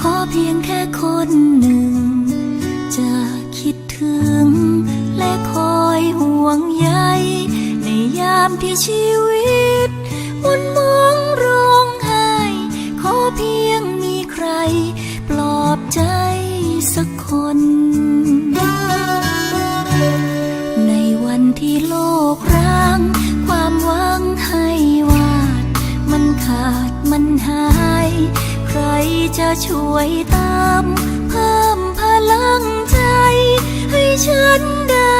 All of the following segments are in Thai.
ขอเพียงแค่คนหนึ่ง จะคิดถึง และคอยห่วงใย ในยามที่ชีวิตมันมองร้องไห้ ขอเพียงมีใคร ปลอบใจสักคน ในวันที่โลกร้าง ความหวังให้วาด มันขาดมันหาย รจะช่วยตาม เพิ่มพลังใจ ให้ฉันได้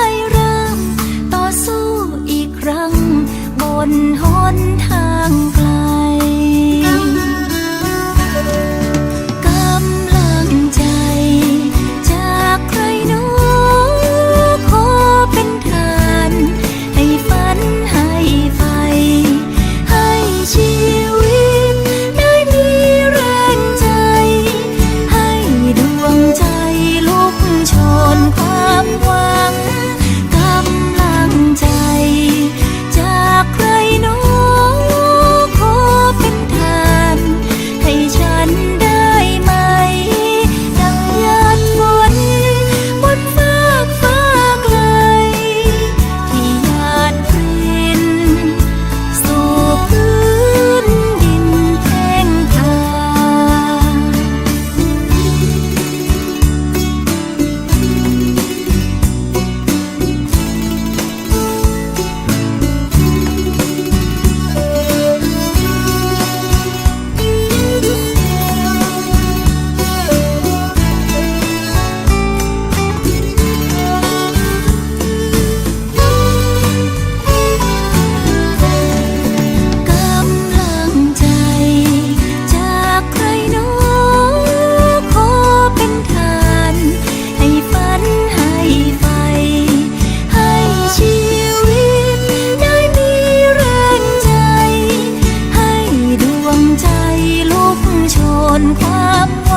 นความ